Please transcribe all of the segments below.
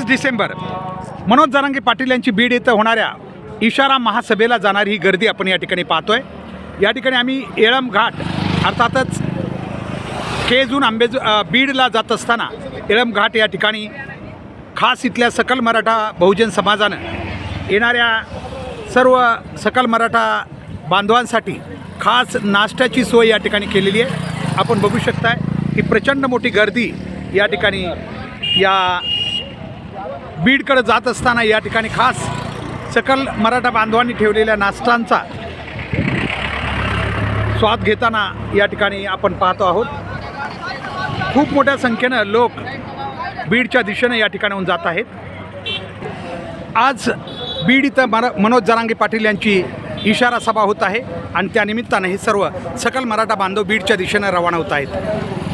पंचवीस डिसेंबर मनोज जरांगे पाटील यांची बीड इथं होणाऱ्या इशारा महासभेला जाणारी ही गर्दी आपण या ठिकाणी पाहतोय. या ठिकाणी आम्ही येळम घाट अर्थातच केजून आंबेजू बीडला जात असताना येळम घाट या ठिकाणी खास इथल्या सकल मराठा बहुजन समाजानं येणाऱ्या सर्व सकल मराठा बांधवांसाठी खास नाश्त्याची सोय या ठिकाणी केलेली आहे. आपण बघू शकताय ही प्रचंड मोठी गर्दी या ठिकाणी या बीडकडे जात असताना या ठिकाणी खास सकल मराठा बांधवांनी ठेवलेल्या नाश्तांचा स्वाद घेताना या ठिकाणी आपण पाहतो आहोत. खूप मोठ्या संख्येनं लोक बीडच्या दिशेनं या ठिकाणाहून जात आहेत. आज बीड इथं मर मनोज जरांगे पाटील यांची इशारा सभा होत आहे आणि त्यानिमित्तानं हे सर्व सकल मराठा बांधव बीडच्या दिशेनं रवाना होत आहेत.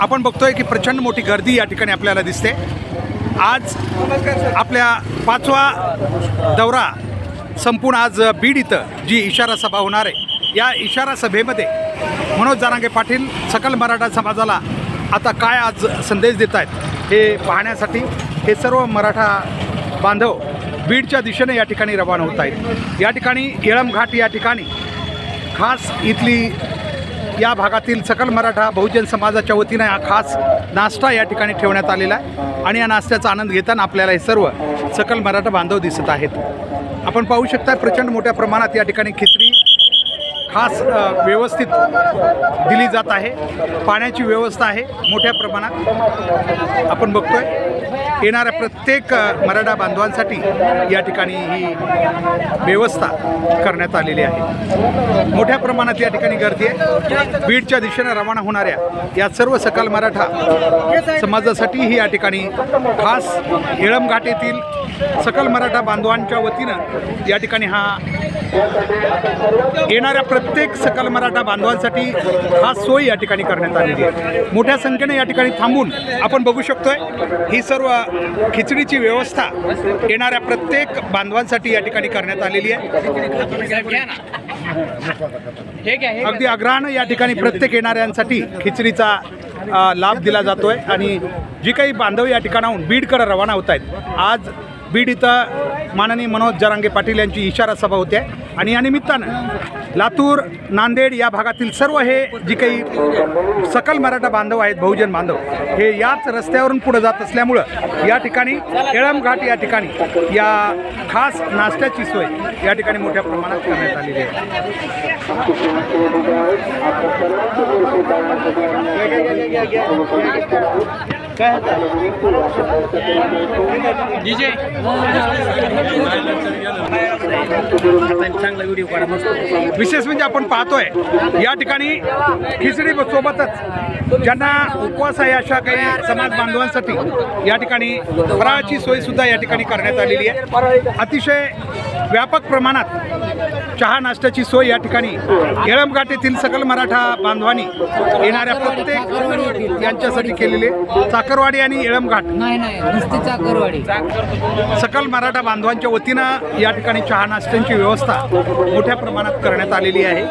आपण बघतोय की प्रचंड मोठी गर्दी या ठिकाणी आपल्याला दिसते. आज आपल्या पाचवा दौरा संपून आज बीड इथं जी इशारा सभा होणार आहे. या इशारा सभेमध्ये मनोज जारांगे पाटील सकल मराठा समाजाला आता काय आज संदेश देत आहेत हे पाहण्यासाठी हे सर्व मराठा बांधव बीडच्या दिशेने या ठिकाणी रवाना होत आहेत या ठिकाणी येळम घाट या ठिकाणी खास इथली या भागातील सकल मराठा बहुजन समाजाच्या वतीनं हा खास नाश्ता या ठिकाणी ठेवण्यात आलेला आहे. आणि या नाश्त्याचा आनंद घेताना आपल्याला हे सर्व सकल मराठा बांधव दिसत आहेत. आपण पाहू शकता प्रचंड मोठ्या प्रमाणात या ठिकाणी खिचडी खास व्यवस्थित दिली जात आहे. पाण्याची व्यवस्था आहे मोठ्या प्रमाणात. आपण बघतोय. येणाऱ्या प्रत्येक मराठा बांधवांसाठी या ठिकाणी ही व्यवस्था करण्यात आलेली आहे. मोठ्या प्रमाणात या ठिकाणी गर्दी आहे. बीडच्या दिशेनं रवाना होणाऱ्या या सर्व सकल मराठा समाजासाठी ही या ठिकाणी खास येळमघाट येथील सकल मराठा बांधवांच्या वतीनं या ठिकाणी हा येणाऱ्या प्रत्येक सकल मराठा बांधवांसाठी हा सोय या ठिकाणी करण्यात आलेली आहे. मोठ्या संख्येने या ठिकाणी थांबून आपण बघू शकतोय ही सर्व खिचडीची व्यवस्था येणाऱ्या प्रत्येक बांधवांसाठी या ठिकाणी करण्यात आलेली आहे. अगदी आग्रहानं या ठिकाणी प्रत्येक येणाऱ्यांसाठी खिचडीचा लाभ दिला जातोय आणि जी काही बांधव या ठिकाणाहून बीडकडे रवाना होत आहेत आज बीड इथं माननीय मनोज जरांगे पाटील यांची इशारा सभा होते. आणि या निमित्तानं लातूर नांदेड या भागातील सर्व हे जी काही सकल मराठा बांधव आहेत बहुजन बांधव हे याच रस्त्यावरून पुढे जात असल्यामुळं या ठिकाणी केळमघाट या ठिकाणी या खास नाश्त्याची सोय या ठिकाणी मोठ्या प्रमाणात करण्यात आलेली आहे. विशेष म्हणजे आपण पाहतोय या ठिकाणी खिचडी सोबतच ज्यांना उपवास आहे अशा काही समाज बांधवांसाठी या ठिकाणी फराळाची सोय सुद्धा या ठिकाणी करण्यात आलेली आहे. अतिशय व्यापक प्रमाणात चहा नाश्त्याची सोय या ठिकाणी. येळमघाट येथील सकल मराठा बांधवांनी येणाऱ्या प्रत्येक यांच्यासाठी केलेले चाकरवाडी आणि येळमघाट नाही नाही नुसती चाकरवाडी. सकल मराठा बांधवांच्या वतीनं या ठिकाणी चहा नाश्त्यांची व्यवस्था मोठ्या प्रमाणात करण्यात आलेली आहे.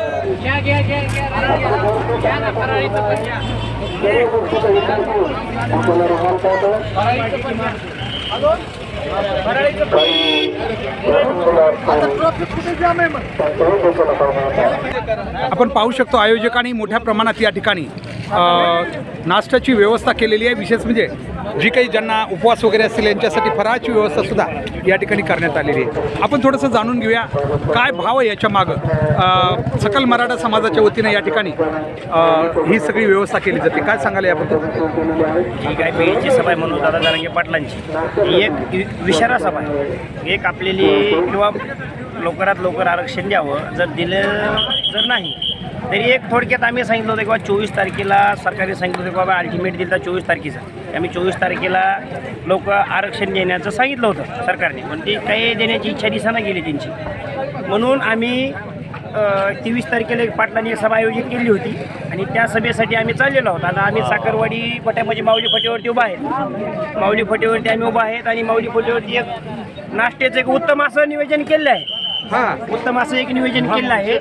आपण पाहू शकतो आयोजकांनी मोठ्या प्रमाणात या ठिकाणी नाश्त्याची व्यवस्था केलेली आहे. विशेष म्हणजे जी काही ज्यांना उपवास वगैरे असतील यांच्यासाठी फराळाची व्यवस्था सुद्धा या ठिकाणी करण्यात आलेली आहे. आपण थोडंसं जाणून घेऊया काय भाव आहे याच्या मागं. सकल मराठा समाजाच्या वतीनं या ठिकाणी ही सगळी व्यवस्था केली जाते. काय सांगाल याबद्दल? ही काय पेची सभा आहे म्हणून दादा जारंगे पाटलांची. ही एक विशारा सभा आहे. एक आपलेली किंवा लवकरात लवकर आरक्षण द्यावं. जर दिलं जर नाही तरी एक थोडक्यात आम्ही सांगितलं होतं की बाबा चोवीस तारखेला सरकारने सांगितलं होतं की बाबा अल्टिमेट तर चोवीस तारखेचा आम्ही चोवीस तारखेला लोक आरक्षण देण्याचं सांगितलं होतं सरकारने. पण ती काही देण्याची इच्छा दिसाना गेली त्यांची. म्हणून आम्ही तेवीस तारखेला एक पाटलांनी एक सभा आयोजित केली होती आणि त्या सभेसाठी आम्ही चाललेलो आहोत. आता आम्ही साखरवाडी फट्यामध्ये माऊली फटेवरती उभा आहेत माऊली फटेवरती आम्ही उभा आहेत आणि माऊली फटेवरती एक नाश्त्याचं एक उत्तम असं नियोजन केलं आहे. हां. उत्तम असं एक नियोजन केलं आहे.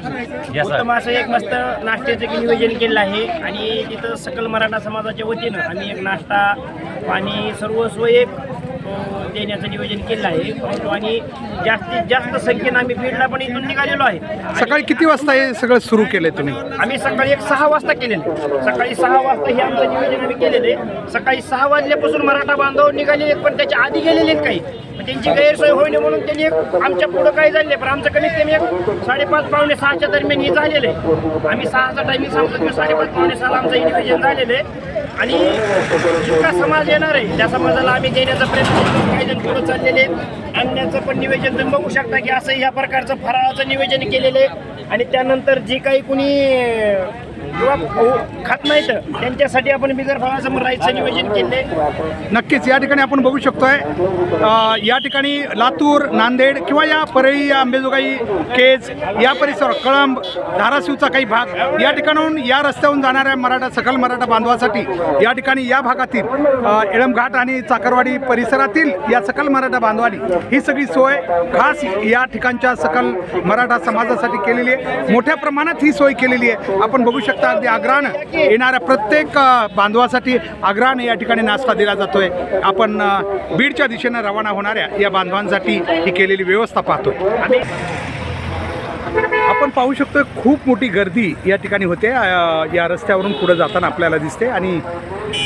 उत्तम असं एक मस्त नाश्त्याचं एक नियोजन केलं आहे. आणि तिथं सकल मराठा समाजाच्या वतीनं आम्ही एक नाश्ता पाणी सर्व सोय एक देण्याचं नियोजन केलं आहे. परंतु आणि जास्तीत जास्त संख्येनं आम्ही बीडला पण इथून निघालेलो आहे. सकाळी किती वाजता हे सगळं सुरू केलंय तुम्ही? आम्ही सकाळी एक सहा वाजता केलेले. सकाळी सहा वाजता हे आमचं नियोजन आम्ही केलेले. सकाळी सहा वाजल्यापासून मराठा बांधव निघालेले पण त्याच्या आधी गेलेले आहेत काही. त्यांची गैरसोय होईने म्हणून त्यांनी एक आमच्या पुढं काही झाले पण आमचं कमीत कमी एक साडेपाच पावणे सहाच्या दरम्यान हे झालेलं आहे. आम्ही सहाचा टायमिंग सांगतो की साडेपाच पावणे सहाला आमचं नियोजन झालेलं आहे. आणि जितका समाज येणार आहे. त्या समाजाला आम्ही देण्याचा प्रयत्न करतो. काही जण पुढं चाललेले आणण्याचं पण निवेदन तुम्ही बघू शकता की असं ह्या प्रकारचं फराळाचं निवेदन केलेलं आहे. आणि त्यानंतर जे काही कुणी किंवा खात नाहीत त्यांच्यासाठी आपण बिगर फळासमोर राहायचं नियोजन केले नक्कीच या ठिकाणी आपण बघू शकतोय या ठिकाणी लातूर नांदेड किंवा या परळी या अंबेजोगाई केज या परिसर कळंब धाराशिवचा काही भाग या ठिकाणाहून या रस्त्याहून जाणाऱ्या मराठा सकल मराठा बांधवासाठी या ठिकाणी या भागातील एळमघाट आणि चाकरवाडी परिसरातील या सकल मराठा बांधवानी ही सगळी सोय खास या ठिकाणच्या सकल मराठा समाजासाठी केलेली आहे. मोठ्या प्रमाणात ही सोय केलेली आहे. आपण बघू शकता अगदी आग्रहानं येणाऱ्या प्रत्येक बांधवासाठी आग्रहानं या ठिकाणी नाश्ता दिला जातोय. आपण बीडच्या दिशेनं रवाना होणाऱ्या या बांधवांसाठी ही केलेली व्यवस्था पाहतोय आणि आपण पाहू शकतो खूप मोठी गर्दी या ठिकाणी होते. या रस्त्यावरून पुढे जाताना आपल्याला दिसते आणि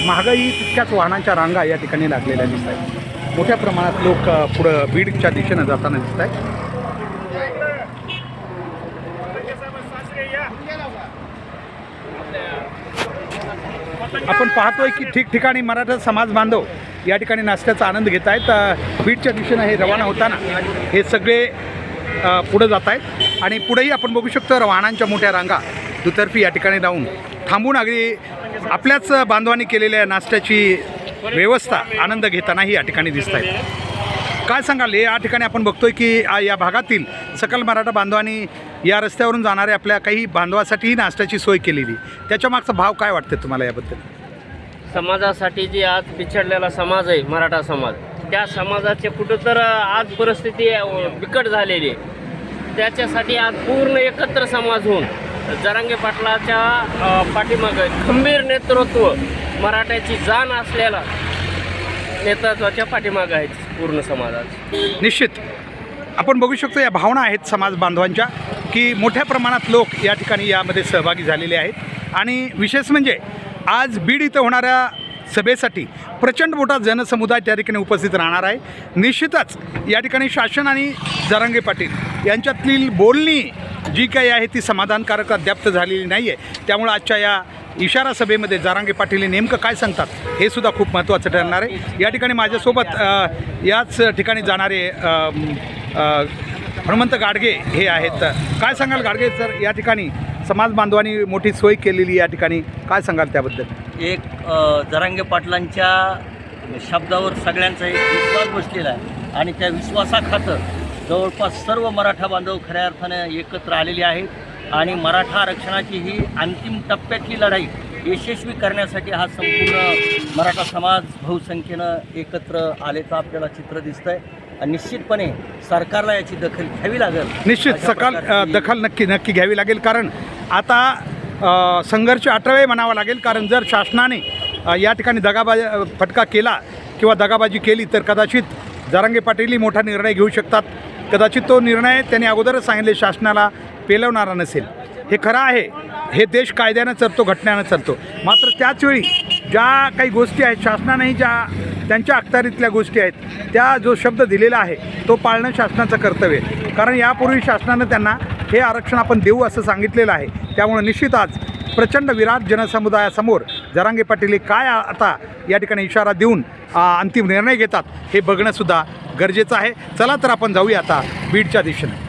महागाई तितक्याच वाहनांच्या रांगा या ठिकाणी लागलेल्या दिसत आहेत मोठ्या प्रमाणात लोक पुढं बीडच्या दिशेनं जाताना दिसत आहेत आपण पाहतोय की ठिकठिकाणी मराठा समाज बांधव या ठिकाणी नाश्त्याचा आनंद घेत आहेत. बीडच्या दिशेनं हे रवाना होताना हे सगळे पुढं जात आहेत. आणि पुढेही आपण बघू शकतो वाहनांच्या मोठ्या रांगा दुतर्फी या ठिकाणी राहून थांबून अगदी आपल्याच बांधवांनी केलेल्या नाश्त्याची व्यवस्था आनंद घेतानाही या ठिकाणी दिसत आहेत. काय सांगाल? या ठिकाणी आपण बघतोय की या भागातील सकल मराठा बांधवांनी या रस्त्यावरून जाणाऱ्या आपल्या काही बांधवासाठीही नाश्त्याची सोय केलेली. त्याच्या मागचा भाव काय वाटते तुम्हाला याबद्दल? समाजासाठी जे आज पिछडलेला समाज आहे मराठा समाज त्या समाजाचे कुठं तर आज परिस्थिती बिकट झालेली आहे. त्याच्यासाठी आज पूर्ण एकत्र समाज होऊन जरांगे पाटलाच्या पाठीमागं खंबीर नेतृत्व मराठ्याची जाण असलेला नेतृत्वाच्या पाठीमागं आहे पूर्ण समाजात निश्चित. आपण बघू शकतो या भावना आहेत समाज बांधवांच्या की मोठ्या प्रमाणात लोक या ठिकाणी यामध्ये सहभागी झालेले आहेत. आणि विशेष म्हणजे आज बीड इथं होणाऱ्या सभेसाठी प्रचंड मोठा जनसमुदाय त्या ठिकाणी उपस्थित राहणार आहे. निश्चितच या ठिकाणी शासन आणि जरांगे पाटील यांच्यातील बोलणी जी काही आहे ती समाधानकारक अद्याप्त झालेली नाही आहे त्यामुळे आजच्या या इशारा सभेमध्ये जारांगे पाटील नेमकं काय सांगतात हे सुद्धा खूप महत्त्वाचं ठरणार आहे. या ठिकाणी माझ्यासोबत याच ठिकाणी जाणारे हनुमंत गाडगे हे आहेत. काय सांगाल गाडगे सर या ठिकाणी? समाज बांधवांनी मोठी सोय केलेली या ठिकाणी. काय सांगाल त्याबद्दल? एक जरांगे पाटलांच्या शब्दावर सगळ्यांचा एक विश्वास बसलेला आहे. आणि त्या विश्वासाखातं जवळपास सर्व मराठा बांधव खऱ्या अर्थानं एकत्र आलेले आहेत. आणि मराठा आरक्षणाची ही अंतिम टप्प्यातली लढाई यशस्वी करण्यासाठी हा संपूर्ण मराठा समाज बहुसंख्येनं एकत्र आलेचं आपल्याला चित्र दिसतंय. आहे निश्चितपणे सरकारला याची दखल घ्यावी लागेल. निश्चित प्रकारची- दखल नक्की नक्की घ्यावी लागेल. कारण आता संघर्ष अठरावे म्हणावा लागेल. कारण जर शासनाने या ठिकाणी दगाबाजी फटका केला किंवा दगाबाजी केली तर कदाचित जरांगे पाटीलही मोठा निर्णय घेऊ शकतात. कदाचित तो निर्णय त्यांनी अगोदरच सांगितले शासनाला पेलवणारा नसेल. हे खरं आहे. हे देश कायद्यानं चालतो घटनेनं चालतो मात्र त्याचवेळी ज्या काही गोष्टी आहेत शासनानेही ज्या त्यांच्या अखत्यारीतल्या गोष्टी आहेत. त्या जो शब्द दिलेला आहे तो पाळणं शासनाचं कर्तव्य आहे. कारण यापूर्वी शासनानं त्यांना हे आरक्षण आपण देऊ असं सांगितलेलं आहे. त्यामुळे निश्चित आज प्रचंड विराट जनसमुदायासमोर जरांगे पाटील हे काय आता या ठिकाणी इशारा देऊन अंतिम निर्णय घेतात हे बघणंसुद्धा गरजेचं आहे. चला तर आपण जाऊया आता बीडच्या दिशेने.